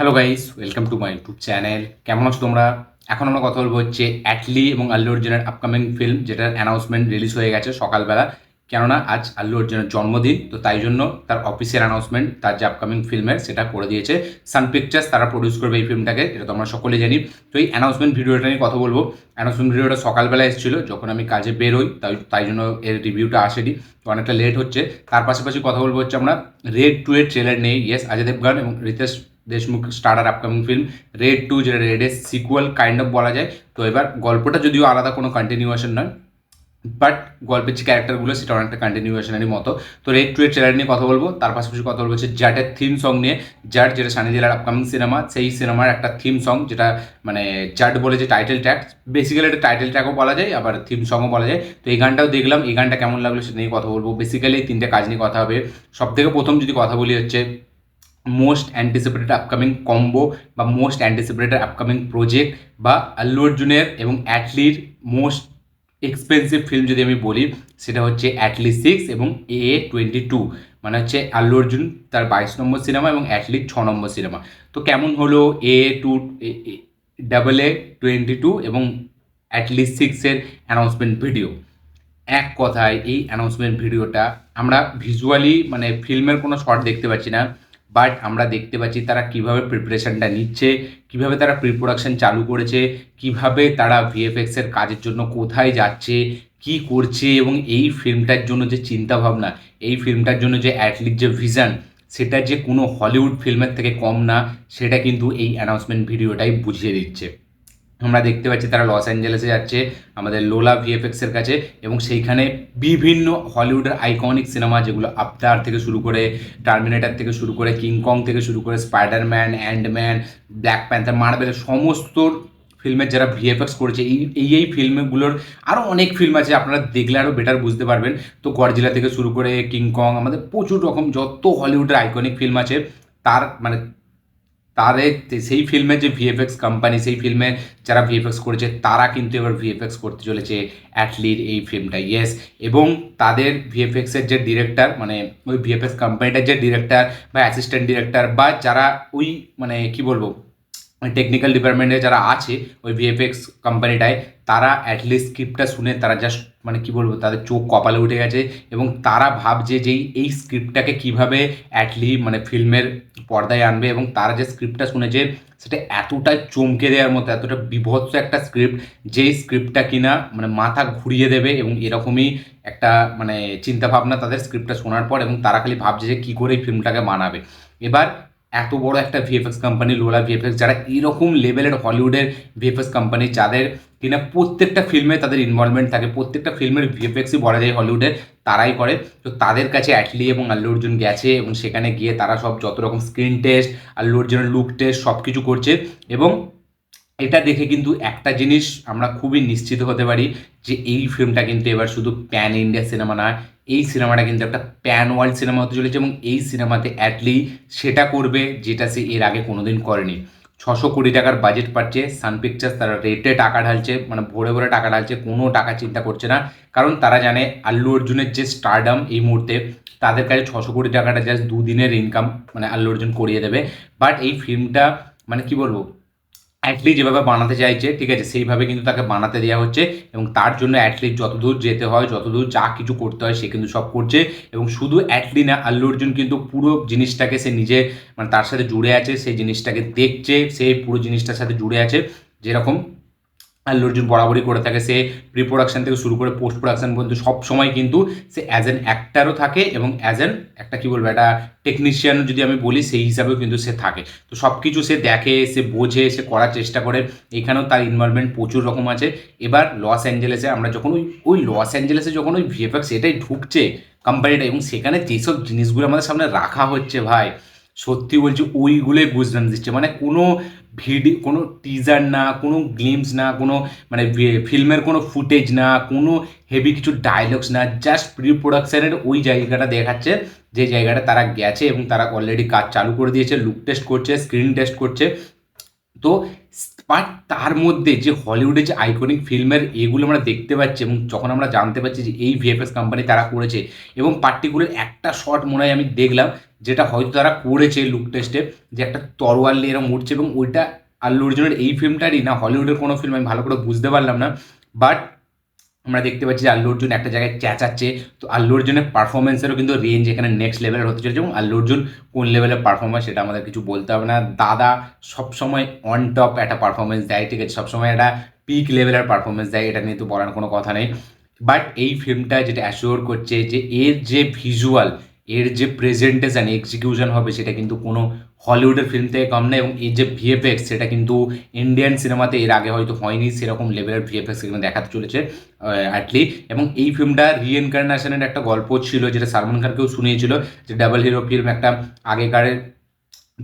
Hello guys welcome to my YouTube channel কেমন আছো তোমরা? এখন আমরা কথা বলব হচ্ছে অ্যাটলি এবং আল্লু অর্জুনের আপকামিং ফিল্ম যেটার অ্যানাউন্সমেন্ট রিলিজ হয়ে গেছে সকালবেলা। কেননা আজ আল্লু অর্জুনের জন্মদিন, তো তাই জন্য তার অফিসিয়াল অ্যানাউন্সমেন্ট তার যে আপকামিং ফিল্মের সেটা করে দিয়েছে সান পিকচার্স তারা প্রডিউস করবে এই ফিল্মটাকে এটা তো আমরা সকলে জানি। তো এই অ্যানাউন্সমেন্ট ভিডিওটা নিয়ে কথা বলব। অ্যানাউন্সমেন্ট ভিডিওটা সকালবেলা এসেছিল, যখন আমি কাজে বেরোই তাই তাই জন্য এর রিভিউটা আসেনি, তো অনেকটা লেট হচ্ছে। তার পাশাপাশি কথা বলব হচ্ছে আমরা রেড টু এর ট্রেলার নেই ইয়েস অজয় দেবগান এবং Riteish Deshmukh starter upcoming film Raid two যেটা রেডের সিকুয়াল কাইন্ড অফ বলা যায়। তো এবার গল্পটা যদিও আলাদা কোনো কন্টিনিউয়েশন নয় বাট গল্পের যে ক্যারেক্টারগুলো সেটা অনেকটা কন্টিনিউয়েশনেরই মতো। তো রেড টু এর ট্রেলার নিয়ে কথা বলব, তার পাশাপাশি কথা বলব হচ্ছে জাটের থিম সং নিয়ে। জ্যাট যেটা সানি জেলার আপকামিং সিনেমা সেই সিনেমার একটা থিম সং যেটা মানে জ্যাট বলে যে টাইটেল ট্র্যাক বেসিক্যালি এটা টাইটেল ট্র্যাকও বলা যায়, আবার থিম সংও বলা যায়। তো এই গানটাও দেখলাম, এই গানটা কেমন লাগল সেটা নিয়ে কথা বলব। বেসিক্যালি তিনটে কাজ নিয়ে কথা হবে। সব থেকে প্রথম যদি কথা বলি হচ্ছে মোস্ট অ্যান্টিসিপেটেড আপকামিং কম্বো বা মোস্ট অ্যান্টিসিপেটেড আপকামিং প্রজেক্ট বা আল্লু অর্জুনের এবং অ্যাটলির মোস্ট এক্সপেন্সিভ ফিল্ম যদি আমি বলি, সেটা হচ্ছে অ্যাটলি সিক্স এবং এ টোয়েন্টি টু মানে হচ্ছে আল্লু অর্জুন তার বাইশ নম্বর সিনেমা এবং অ্যাটলির ছ নম্বর সিনেমা তো কেমন হলো A two double A twenty two এবং অ্যাটলি সিক্সের অ্যানাউন্সমেন্ট ভিডিও এক কথায় এই অ্যানাউন্সমেন্ট ভিডিওটা আমরা ভিজুয়ালি মানে ফিল্মের কোনো শট দেখতে পাচ্ছি না। বাট আমরা দেখতে পাচ্ছি তারা কীভাবে প্রিপারেশনটা নিচ্ছে, কীভাবে তারা প্রি প্রোডাকশন চালু করেছে, কীভাবে তারা ভিএফএক্সের কাজের জন্য কোথায় যাচ্ছে, কি করছে এবং এই ফিল্মটার জন্য যে চিন্তাভাবনা, এই ফিল্মটার জন্য যে অ্যাটলিস্ট যে ভিশন সেটা যে কোনো হলিউড ফিল্মের থেকে কম না, সেটা কিন্তু এই অ্যানাউন্সমেন্ট ভিডিওটাই বুঝিয়ে দিচ্ছে। আমরা দেখতে পাচ্ছি তারা লস অ্যাঞ্জেলেসে যাচ্ছে, আমাদের লোলা ভিএফএক্সের কাছে এবং সেইখানে বিভিন্ন হলিউডের আইকনিক সিনেমা যেগুলো আফতার থেকে শুরু করে টার্মিনেটার থেকে শুরু করে কিংকং থেকে শুরু করে স্পাইডারম্যান অ্যান্ডম্যান ব্ল্যাক প্যান্থার মার্বেলের সমস্ত ফিল্মের যারা ভিএফএক্স করেছে, এই এই এই ফিল্মগুলোর আরও অনেক ফিল্ম আছে, আপনারা দেখলে আরও বেটার বুঝতে পারবেন। তো গডজিলা থেকে শুরু করে কিংকং আমাদের প্রচুর রকম যত হলিউডের আইকনিক ফিল্ম আছে, তার মানে তারে সেই ফিল্মে যে ভিএফএক্স কোম্পানি সেই ফিল্মে যারা ভিএফএক্স করেছে, তারা কিন্তু এবার ভিএফএক্স করতে চলেছে অ্যাটলির এই ফিল্মটা ইয়েস এবং তাদের ভিএফএক্সের যে ডিরেক্টর মানে ওই ভিএফএক্স কোম্পানিটার যে ডিরেক্টর বা অ্যাসিস্ট্যান্ট ডিরেক্টর বা যারা ওই মানে কি বলব টেকনিক্যাল ডিপার্টমেন্টে যারা আছে, ওই ভিএফএক্স কোম্পানিটায় তারা অ্যাটলিস্ট স্ক্রিপ্টটা শুনে তারা জাস্ট মানে কি বলব, তাদের চোখ কপালে উঠে গেছে এবং তারা ভাবছে যে এই স্ক্রিপ্টটাকে কীভাবে অ্যাটলি মানে ফিল্মের পর্দায় আনবে এবং তারা যে স্ক্রিপ্টটা শুনেছে, সেটা এতটা চমকে দেওয়ার মতো, এতটা বিভৎস একটা স্ক্রিপ্ট যেই স্ক্রিপ্টটা কিনা মানে মাথা ঘুরিয়ে দেবে এবং এরকমই একটা মানে চিন্তাভাবনা তাদের স্ক্রিপ্টটা শোনার পর এবং তারা খালি ভাবছে যে কী করে এই ফিল্মটাকে বানাবে। এবার এত বড় একটা ভিএফএক্স কোম্পানি লোলা ভিএফএক্স যারা এরকম লেভেলের হলিউডের ভিএফএক্স কোম্পানি যাদের কিনা প্রত্যেকটা ফিল্মে তাদের ইনভলভমেন্ট থাকে, প্রত্যেকটা ফিল্মের ভিএফএক্সই বলা যায় হলিউডের তারাই করে। তো তাদের কাছে অ্যাটলি এবং আল্লু অর্জুন গেছে এবং সেখানে গিয়ে তারা সব যত রকম স্ক্রিন টেস্ট আল্লু অর্জুনের লুক টেস্ট সব কিছু করছে এবং এটা দেখে কিন্তু একটা জিনিস আমরা খুবই নিশ্চিত হতে পারি যে এই ফিল্মটা কিন্তু এবার শুধু প্যান ইন্ডিয়া সিনেমা নয়, এই সিনেমাটা কিন্তু একটা প্যান ওয়ার্ল্ড সিনেমা হতে চলেছে এবং এই সিনেমাতে অ্যাটলি সেটা করবে যেটা সে এর আগে কোনোদিন করেনি। ছশো কোটি টাকার বাজেট পাচ্ছে সান পিকচার্স তারা রেটে টাকা ঢালছে মানে ভরে ভরে টাকা ঢালছে, কোনো টাকা চিন্তা করছে না। কারণ তারা জানে আল্লু অর্জুনের যে স্টারডাম এই মুহূর্তে, তাদের কাছে ছশো কোটি টাকাটা জাস্ট দুদিনের ইনকাম মানে আল্লু অর্জুন করিয়ে দেবে। বাট এই ফিল্মটা মানে কি বলব অ্যাটলিস্ট যেভাবে বানাতে চাইছে, ঠিক আছে, সেইভাবে কিন্তু তাকে বানাতে দেওয়া হচ্ছে এবং তার জন্য অ্যাটলিস্ট যতদূর যেতে হয়, যতদূর যা কিছু করতে হয় সে কিন্তু সব করছে এবং শুধু অ্যাটলি না, আল্লু অর্জুন কিন্তু পুরো জিনিসটাকে সে নিজে মানে তার সাথে জুড়ে আছে, সেই জিনিসটাকে দেখছে সেই পুরো জিনিসটার সাথে জুড়ে আছে, যেরকম আল্লু বরাবরই করে থাকে। সে প্রি প্রোডাকশন থেকে শুরু করে পোস্ট প্রোডাকশন পর্যন্ত সব সময় কিন্তু সে অ্যাজ অ্যান অ্যাক্টারও থাকে এবং অ্যাজ অ্যান একটা কী বলব, একটা টেকনিশিয়ান যদি আমি বলি সেই হিসাবেও কিন্তু সে থাকে। তো সব কিছু সে দেখে, সে বোঝে, সে করার চেষ্টা করে। এখানেও তার ইনভলভমেন্ট প্রচুর রকম আছে। এবার লস অ্যাঞ্জেলেসে আমরা যখন ওই ওই লস অ্যাঞ্জেলেসে যখন ওই ভিএফএক্স এটাই ঢুকছে কোম্পানিটা এবং সেখানে যেসব জিনিসগুলো আমাদের সামনে রাখা হচ্ছে ভাই সত্যি বলছি ওইগুলোই গুজরান দিচ্ছে মানে কোনো ভিডিও, কোনো টিজার না, কোনো গ্লিমস না, কোনো মানে ফিল্মের কোনো ফুটেজ না, কোনো হেভি কিছু ডায়লগস না জাস্ট প্রি প্রোডাকশানের ওই জায়গাটা দেখাচ্ছে, যে জায়গাটা তারা গেছে এবং তারা অলরেডি কাজ চালু করে দিয়েছে লুক টেস্ট করছে স্ক্রিন টেস্ট করছে তো বাট তার মধ্যে যে হলিউডের যে আইকনিক ফিল্মের এগুলো আমরা দেখতে পাচ্ছি এবং যখন আমরা জানতে পারছি যে এই ভিএফএস কোম্পানি তারা করেছে এবং পার্টিকুলার একটা শট মনে হয় আমি দেখলাম যেটা হয়তো তারা করেছে লুক টেস্টে যে একটা তরোয়াল নিয়ে এরকম উঠছে এবং ওইটা আল্লু অর্জুনের এই ফিল্মটারই না হলিউডের কোনো ফিল্ম আমি ভালো করে বুঝতে পারলাম না বাট আমরা দেখতে পাচ্ছি যে আল্লু অর্জুন একটা জায়গায় চেঁচাচ্ছে। তো আল্লু অর্জুনের পারফরমেন্সেরও কিন্তু রেঞ্জ এখানে নেক্সট লেভেলের হতে চলেছে এবং আল্লু অর্জুন কোন লেভেলের পারফরমেন্স সেটা আমাদের কিছু বলতে হবে না। দাদা সবসময় অন টপ একটা পারফরমেন্স দেয়, ঠিক আছে? সবসময় একটা পিক লেভেলের পারফরমেন্স দেয়, এটা নিয়ে তো বলার কোনো কথা নেই। বাট এই ফিল্মটা যেটা অ্যাসিওর করছে যে এর যে ভিজুয়াল এর যে প্রেজেন্টেশন এক্সিকিউশন হবে সেটা কিন্তু কোনো হলিউডের ফিল্ম থেকে কম না এবং এই যে ভিএফএক্স, সেটা কিন্তু ইন্ডিয়ান সিনেমাতে এর আগে হয়তো হয়নি, সেরকম লেভেলের ভিএফএক্স এখানে দেখাতে চলেছে অ্যাটলি এবং এই ফিল্মটা রিএনকারনেশনের একটা গল্প ছিল, যেটা সালমান খানকেও শুনিয়েছিল, যে ডাবল হিরো ফিল্ম একটা আগেকারের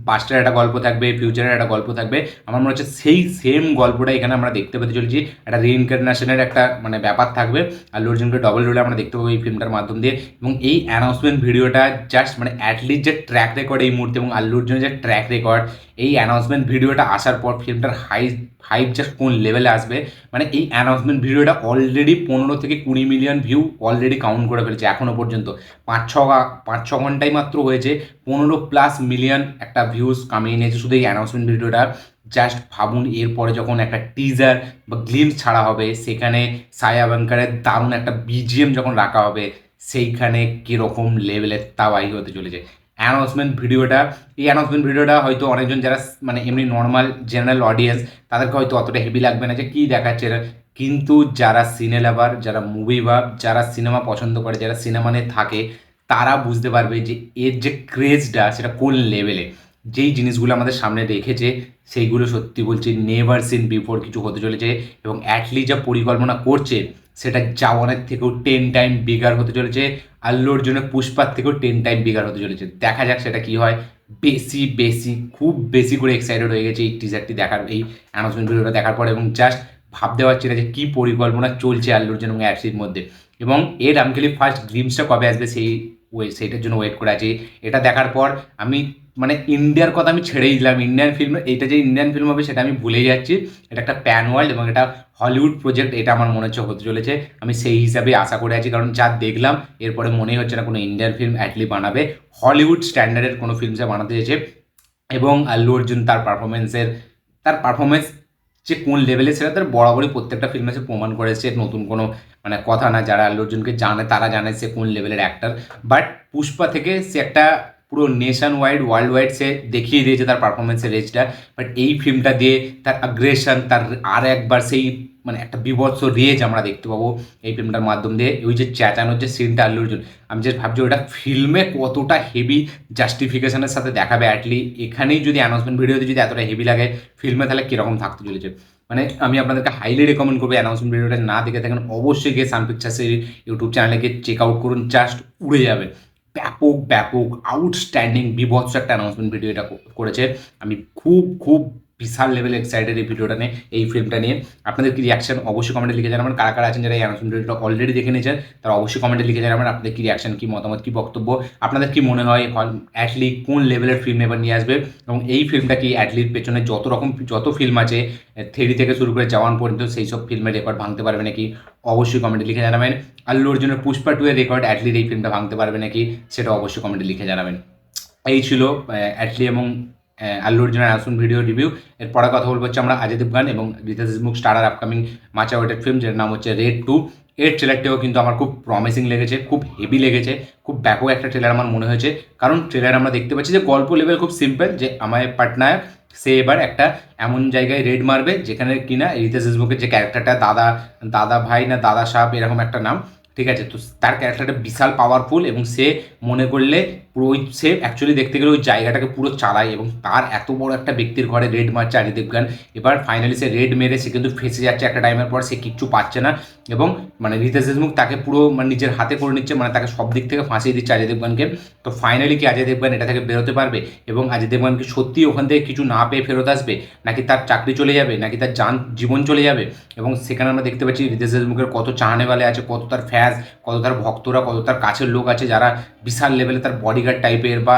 পাস্টের একটা গল্প থাকবে, ফিউচারের একটা গল্প থাকবে। আমার মনে হচ্ছে সেই সেম গল্পটা এখানে আমরা দেখতে পেতে চলেছি। একটা রিইনকারনেশনের একটা মানে ব্যাপার থাকবে। আর অর্জুনকে ডবল রোলে আমরা দেখতে পাবো এই ফিল্মটার মাধ্যম দিয়ে। এবং এই অ্যানাউন্সমেন্ট ভিডিওটা জাস্ট মানে অ্যাটলিস্ট যে ট্র্যাক রেকর্ড এই মুহূর্তে এবং আল্লু অর্জুনের যে ট্র্যাক রেকর্ড এই অ্যানাউন্সমেন্ট ভিডিওটা আসার পর ফিল্মটার হাই হাইপ জাস্ট কোন লেভেলে আসবে? মানে এই অ্যানাউন্সমেন্ট ভিডিওটা অলরেডি পনেরো থেকে কুড়ি মিলিয়ন ভিউ অলরেডি কাউন্ট করে ফেলেছে এখনও পর্যন্ত। পাঁচ ছ পাঁচ ছ ঘন্টাই মাত্র হয়েছে। পনেরো প্লাস মিলিয়ন একটা ভিউজ কামিয়ে নিয়েছে শুধু এই অ্যানাউন্সমেন্ট ভিডিওটা। জাস্ট ভাবুন, এরপরে যখন একটা টিজার বা গ্লিমস ছাড়া হবে, সেখানে সায়া বাঙ্কারের দারুণ একটা বিজিএম যখন রাখা হবে, সেইখানে কীরকম লেভেলের তাওয়াই হতে চলেছে। অ্যানাউন্সমেন্ট ভিডিওটা, এই অ্যানাউন্সমেন্ট ভিডিওটা হয়তো অনেকজন যারা মানে এমনি নর্মাল জেনারেল অডিয়েন্স তাদেরকে হয়তো অতটা হেভি লাগবে না যে কী দেখাচ্ছে কিন্তু যারা সিনে লাভার যারা মুভি ভাব যারা সিনেমা পছন্দ করে, যারা সিনেমা নিয়ে থাকে তারা বুঝতে পারবে যে এর যে ক্রেজটা সেটা কোন লেভেলে যেই জিনিসগুলো আমাদের সামনে রেখেছে, সেইগুলো সত্যি বলছি নেভার সিন বিফোর কিছু হতে চলেছে এবং অ্যাটলি যা পরিকল্পনা করছে, সেটা জাওয়ানের থেকেও টেন টাইম বিগার হতে চলেছে আল্লু জন্য পুষ্পার থেকেও টেন টাইম বিগার হতে চলেছে। দেখা যাক সেটা কি হয়। বেশি বেশি, খুব বেশি করে এক্সাইটেড হয়ে গেছে এই টিজারটি দেখার, এই অ্যানাউন্সমেন্ট ভিডিওটা দেখার পর এবং জাস্ট ভাবতে পারছি না যে কী পরিকল্পনা চলছে আল্লু অর্জুন এবং অ্যাডসির মধ্যে। এবং এর আমি খালি ফার্স্ট গ্লিমসটা কবে আসবে সেই ওয়ে সেইটার জন্য ওয়েট করে আছি। এটা দেখার পর আমি মানে ইন্ডিয়ার কথা আমি ছেড়েই দিলাম। ইন্ডিয়ান ফিল্ম এটা যে ইন্ডিয়ান ফিল্ম হবে সেটা আমি ভুলে যাচ্ছি। এটা একটা প্যান ওয়ার্ল্ড এবং এটা হলিউড প্রজেক্ট এটা আমার মনে হচ্ছে হতে চলেছে। আমি সেই হিসাবে আশা করে আছি, কারণ যা দেখলাম, এরপরে মনেই হচ্ছে না কোনো ইন্ডিয়ান ফিল্ম অ্যাটলি বানাবে। হলিউড স্ট্যান্ডার্ডের কোনো ফিল্ম সে বানাতে চেয়েছে। এবং আল্লু অর্জুন তার পারফরমেন্সের তার পারফরমেন্স যে কোন লেভেলে সেটা তার বরাবরই প্রত্যেকটা ফিল্মে সে প্রমাণ করেছে, নতুন কোনো মানে কথা না, যারা আল্লু অর্জুনকে জানে, তারা জানে সে কোন লেভেলের অ্যাক্টার বাট পুষ্পা থেকে সে একটা পুরো নেশন ওয়াইড ওয়ার্ল্ড ওয়াইড সে দেখিয়ে দিয়েছে তার পারফরমেন্সের রেঞ্জটা বাট এই ফিল্মটা দিয়ে তার আগ্রেশন তার আর একবার সেই মানে একটা বিভৎস রেজ আমরা দেখতে পাবো এই ফিল্মটার মাধ্যম দিয়ে। ওই যে চেঁচানোর যে সিনটা আল্লু অর্জুন, আমি যে ভাবছি ওটা ফিল্মে কতটা হেভি জাস্টিফিকেশনের সাথে দেখাবে অ্যাটলি এখানেই যদি অ্যানাউন্সমেন্ট ভিডিওতে যদি এতটা হেভি লাগে ফিল্মে তাহলে কীরকম থাকতে চলেছে? মানে আমি আপনাদেরকে হাইলি রেকমেন্ড করব অ্যানাউন্সমেন্ট ভিডিওটা না দেখে থাকেন, অবশ্যই গিয়ে সান পিকচার্সের ইউটিউব চ্যানেলে গিয়ে চেক আউট করুন জাস্ট উড়ে যাবে। ব্যাপক ব্যাপক আউটস্ট্যান্ডিং বিভৎস একটা অ্যানাউন্সমেন্ট ভিডিও এটা করেছে। আমি খুব খুব বিশাল লেভেল এক্সাইটেড এই ভিডিওটা নিয়ে, এই ফিল্মটা নিয়ে। আপনাদের কি রিয়াকশন অবশ্যই কমেন্টে লিখে জানাবেন। কারা কারা আছেন যারা এই অ্যানাউন্সমেন্ট ভিডিওটা অলরেডি দেখে নিয়েছেন, তারা অবশ্যই কমেন্টে লিখে জানাবেন। আপনাদের কি রিয়াকশন কি মতামত, কি বক্তব্য? আপনাদের কি মনে হয় অ্যাটলি কোন লেভেলের ফিল্ম এবার নিয়ে আসবে? এবং এই ফিল্মটা কি অ্যাটলির পেছনে যত রকম, যত ফিল্ম আছে থেরি থেকে শুরু করে যাওয়ান পর্যন্ত সেই সব ফিল্মের রেকর্ড ভাঙতে পারবে নাকি? অবশ্যই কমেন্টে লিখে জানাবেন। আল্লু অর্জুনের পুষ্পা টু এর রেকর্ড অ্যাটলির এই ফিল্মটা ভাঙতে পারবে নাকি, সেটা অবশ্যই কমেন্টে লিখে জানাবেন। এই ছিল অ্যাটলি এবং আল্লু অর্জুনের আসুন ভিডিও রিভিউ এর পরে কথা বলব হচ্ছে আমরা অজয় দেবগান এবং Riteish Deshmukh starrer upcoming much awaited film যেটার নাম হচ্ছে রেড টু এর ট্রেলারটিও কিন্তু আমার খুব প্রমিসিং লেগেছে, খুব হেভি লেগেছে, খুব ব্যাপক একটা ট্রেলার আমার মনে হয়েছে। কারণ ট্রেলার আমরা দেখতে পাচ্ছি যে গল্প লেভেল খুব সিম্পল যে আমায় পাটনায়ক, সে এবার একটা এমন জায়গায় রেড মারবে, যেখানে কিনা রিতেশ দেশমুখের যে ক্যারেক্টারটা দাদা দাদা ভাই না দাদা সাহেব এরকম একটা নাম, ঠিক আছে? তো তার ক্যারেক্টারটা বিশাল পাওয়ারফুল এবং সে মনে করলে পুরো ওই সে অ্যাকচুয়ালি দেখতে গেলে ওই জায়গাটাকে পুরো চালায় এবং তার এত বড় একটা ব্যক্তির ঘরে রেড মারছে অজয় দেবগান এবার ফাইনালি সে রেড মেরে সে কিন্তু ফেসে যাচ্ছে একটা টাইমের পর, সে কিচ্ছু পাচ্ছে না এবং মানে রিতেশ দেশমুখ তাকে পুরো মানে নিজের হাতে করে নিচ্ছে মানে তাকে সব দিক থেকে ফাঁসিয়ে দিচ্ছে অজয় দেবগানকে তো ফাইনালি কি অজয় দেবগান এটা থেকে বেরোতে পারবে এবং অজয় দেবগান কি সত্যি ওখান থেকে কিছু না পেয়ে ফেরত আসবে? নাকি তার চাকরি চলে যাবে? নাকি তার যান জীবন চলে যাবে? এবং সেখানে আমরা দেখতে পাচ্ছি রিতেশ দেশমুখের কত চাহানেওয়ালে আছে, কত তার ফ্যাস কত তার ভক্তরা, কত তার কাছের লোক আছে যারা বিশাল লেভেলে তার বডিগার্ড টাইপের বা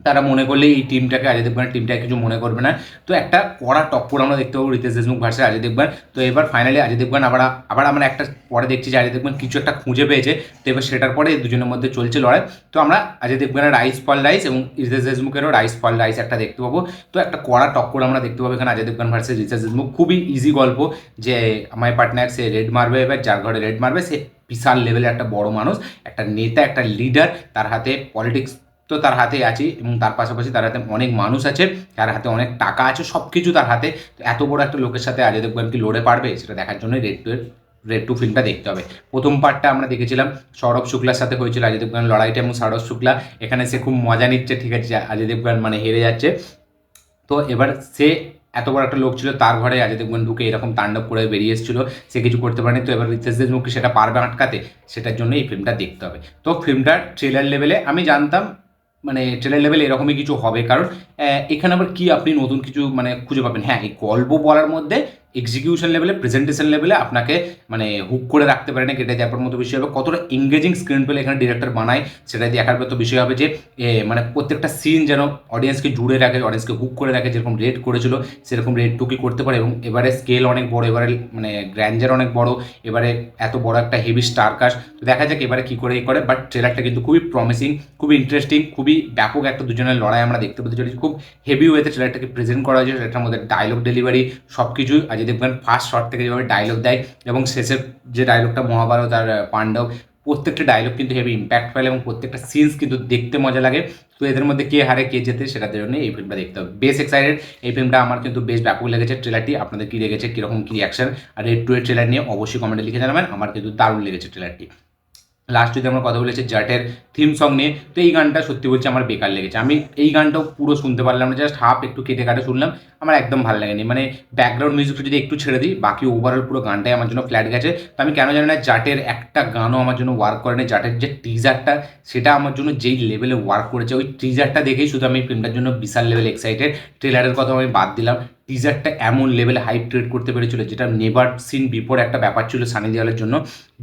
তারা মনে করলে এই টিমটাকে অজয় দেবগানের টিমটাকে কিছু মনে করবে না। তো একটা কড়া টক্কর আমরা দেখতে পাবো রিতেশ দেশমুখ ভার্সেস অজয় দেবগান। তো এবার ফাইনালি অজয় দেবগান আবার আবার আমরা একটা পরে দেখছি যে অজয় দেবগান কিছু একটা খুঁজে পেয়েছে। তো এবার সেটার পরে দুজনের মধ্যে চলছে লড়াই। তো আমরা অজয় দেবগানের রাইস ফল রাইস এবং রিতেশ দেশমুখেরও রাইস ফল রাইস একটা দেখতে পাবো। তো একটা কড়া টক্কর আমরা দেখতে পাবো এখানে অজয় দেবগান ভার্সেস রিতেশ দেশমুখ। খুবই ইজি গল্প যে আমার পার্টনার সে রেড মারবে, এবার যার ঘরে রেড মারবে সে বিশাল লেভেলের একটা বড় মানুষ, একটা নেতা, একটা লিডার তার হাতে পলিটিক্স তো তার হাতে আছে এবং তার পাশাপাশি তার হাতে অনেক মানুষ আছে, তার হাতে অনেক টাকা আছে সব কিছু তার হাতে। এত বড় একটা লোকের সাথে অজয় দেবগান কি লড়ে পারবে সেটা দেখার জন্য রেড টু রেড টু ফিল্মটা দেখতে হবে। প্রথম পার্টটা আমরা দেখেছিলাম, সৌরভ শুক্লার সাথে হয়েছিল অজয় দেবগানের লড়াইটা এবং সৌরভ শুক্লা, এখানে সে খুব মজা নিচ্ছে, ঠিক আছে অজয় দেবগান মানে হেরে যাচ্ছে। তো এবার সে এত বড় একটা লোক ছিল, তার ঘরে অজয় দেবগান ঢুকে এরকম তাণ্ডব করে বেরিয়ে এসেছিল, সে কিছু করতে পারেনি। তো এবার রিতেশ দেশমুখকে সেটা পারবে আটকাতে, সেটার জন্য এই ফিল্মটা দেখতে হবে। তো ফিল্মটার ট্রেলার লেভেলে আমি জানতাম মানে ট্রেলার লেভেল এরকমই কিছু হবে। কারণ এখানে আবার কি আপনি নতুন কিছু মানে খুঁজে পাবেন? হ্যাঁ এই গল্প বলার মধ্যে এক্সিকিউশন লেভেলে প্রেজেন্টেশন লেভেলে আপনাকে মানে হুক করে রাখতে পারে না, কেটে দেওয়ার মতো বিষয় হবে। কতটা এঙ্গেজিং স্ক্রিন পেলে এখানে ডিরেক্টর বানায় সেটা দেখার মতো বিষয় হবে যে মানে প্রত্যেকটা সিন যেন অডিয়েন্সকে জুড়ে রাখে অডিয়েন্সকে হুক করে রাখে, যেরকম রেড করেছিল, সেরকম রেড টুকি করতে পারে। এবং এবারে স্কেল অনেক বড়, এবারে মানে গ্র্যান্ডার অনেক বড়, এবারে এত বড় একটা হেভি স্টার কাস্ট তো দেখা যাক এবারে কি করে এ করে বাট ট্রেলারটা কিন্তু খুবই প্রমিসিং খুবই ইন্টারেস্টিং খুবই ব্যাপক একটা দুজনের লড়াই আমরা দেখতে পেতে চলেছি। খুব হেভি ওয়েতে ট্রেলারটাকে প্রেজেন্ট করা হয়েছে। সেটার মধ্যে ডায়লগ ডেলিভারি সব কিছুই অজয় দেবগান ফার্স্ট শট থেকে যেভাবে ডায়লগ দেয় এবং শেষের যে ডায়লগটা মহাভারত আর পাণ্ডব, প্রত্যেকটা ডায়লগ কিন্তু হেভি ইম্প্যাক্ট ফেলে এবং প্রত্যেকটা সিনস কিন্তু দেখতে মজা লাগে। তো এদের মধ্যে কে হারে, কে জেতে সেটার জন্য এই ফিল্মটা দেখতে হবে। বেশ এক্সাইটেড এই ফিল্মটা আমার কিন্তু বেশ ব্যাপক লেগেছে। ট্রেলারটি আপনাদের কী লেগেছে, কীরকম কী অ্যাকশন আর এই টু এর ট্রেলার নিয়ে অবশ্যই কমেন্টে লিখে জানাবেন। আমার কিন্তু দারুণ লেগেছে ট্রেলারটি লাস্ট যদি আমরা কথা বলেছি জাটের থিম সং নিয়ে, তো এই গানটা সত্যি বলছি আমার বেকার লেগেছে। আমি এই গানটাও পুরো শুনতে পারলাম না জাস্ট হাফ একটু কেটে কাটে শুনলাম, আমার একদম ভালো লাগেনি। মানে ব্যাকগ্রাউন্ড মিউজিকটা যদি একটু ছেড়ে দিই, বাকি ওভারঅল পুরো গানটাই আমার জন্য ফ্ল্যাট গেছে। তো আমি কেন জানি না জাটের একটা গানও আমার জন্য ওয়ার্ক করেনি। জাটের যে টিজারটা সেটা আমার জন্য যেই লেভেলে ওয়ার্ক করেছে, ওই টিজারটা দেখেই শুধু আমি ফিল্মটার জন্য বিশাল লেভেল এক্সাইটেড ট্রেলারের কথা আমি বাদ দিলাম। টিজারটা এমন লেভেলে হাইপ ট্রেড করতে পেরেছিল, যেটা নেভার সিন বিফোর একটা ব্যাপার ছিল সানি দেওয়ালের জন্য।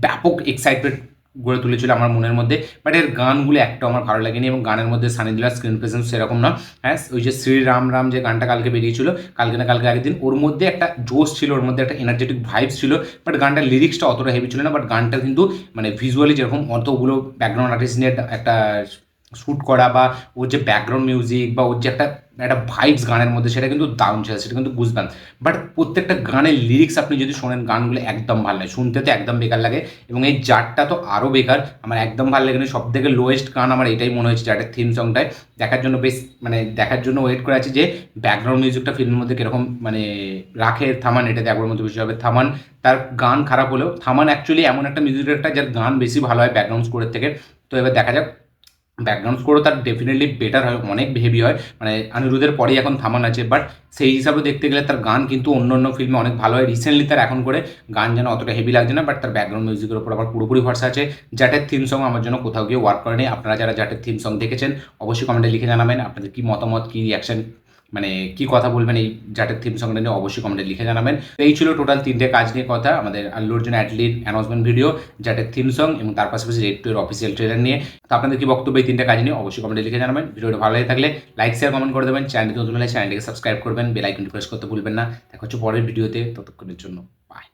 ব্যাপক এক্সাইটেড গড়ে তুলেছিল আমার মনের মধ্যে। বাট এর গানগুলো একটা আমার ভালো লাগেনি এবং গানের মধ্যে সানি দিলার স্ক্রিন প্রেজেন্স সেরকম না হ্যাঁ ওই যে শ্রী রাম রাম যে গানটা কালকে বেরিয়েছিল, কালকে না কালকে আগের দিন, ওর মধ্যে একটা জোশ ছিল, ওর মধ্যে একটা এনার্জেটিক ভাইবস ছিল। বাট গানটার লিরিক্সটা অতটা হেভি ছিল না বাট গানটা কিন্তু মানে ভিজুয়ালি যেরকম অতগুলো ব্যাকগ্রাউন্ড আর্টিস্ট নিয়ে একটা শ্যুট করা বা ওর যে ব্যাকগ্রাউন্ড মিউজিক বা ওর যে একটা একটা ভাইবস গানের মধ্যে, সেটা কিন্তু দারুণ ছিল, সেটা কিন্তু বুঝবেন বাট প্রত্যেকটা গানের লিরিক্স আপনি যদি শোনেন, গানগুলো একদম ভালো লাগে, শুনতে তো একদম বেকার লাগে এবং এই জাটটা তো আরও বেকার। আমার একদম ভালো লাগেনি সব থেকে লোয়েস্ট গান আমার এটাই মনে হয়েছে জাটের থিম সংটায় দেখার জন্য বেশ মানে দেখার জন্য ওয়েট করে আছি যে ব্যাকগ্রাউন্ড মিউজিকটা ফিল্মের মধ্যে কীরকম মানে রাখে থামান এটা দেখবার মধ্যে বিষয় হবে থামান, তার গান খারাপ হলেও, থামান অ্যাকচুয়ালি এমন একটা মিউজিক একটা যার গান বেশি ভালো হয় ব্যাকগ্রাউন্ড স্কোরের থেকে। তো এবার দেখা যাক ব্যাকগ্রাউন্ড স্কোরও তার ডেফিনেটলি বেটার হয়, অনেক হেভি হয়। মানে অনিরুদ্ধের পরেই এখন থামান আছে বাট সেই হিসাবে দেখতে গেলে তার গান কিন্তু অন্য অন্য ফিল্মে অনেক ভালো হয়। রিসেন্টলি তার এখন করে গান যেন অতটা হেভি লাগছে না বাট তার ব্যাকগ্রাউন্ড মিউজিকের উপর আবার পুরোপুরি ভরসা আছে। জ্যাটের থিম সং আমার জন্য কোথাও গিয়ে ওয়ার্ক করেনি। আপনারা যারা জ্যাটের থিম সং দেখেছেন, অবশ্যই কমেন্টে লিখে জানাবেন। আপনাদের কী মতামত, কী রিয়াকশন মানে কি কথা বলবেন এই জাটের থিম সংটা নিয়ে অবশ্যই কমেন্টে লিখে জানাবেন। এই ছিল টোটাল তিনটে কাজ নিয়ে কথা, আমাদের আল্লু অর্জুন অ্যাটলির অ্যানাউন্সমেন্ট ভিডিও জাটের থিম সং এবং তার পাশাপাশি রেড টু এর অফিসিয়াল ট্রেলার নিয়ে। তো আপনাদের কি বক্তব্য এই তিনটে কাজ নিয়ে অবশ্যই কমেন্টে লিখে জানাবেন। ভিডিওটা ভালো লাগে থাকলে লাইক শেয়ার কমেন্ট করে দেবেন। চ্যানেলটি নতুন হলে চ্যানেলটিকে সাবস্ক্রাইব করবেন। বেল প্রেস করতে ভুলবেন না। দেখা হচ্ছে পরের ভিডিওতে ততক্ষণের জন্য বাই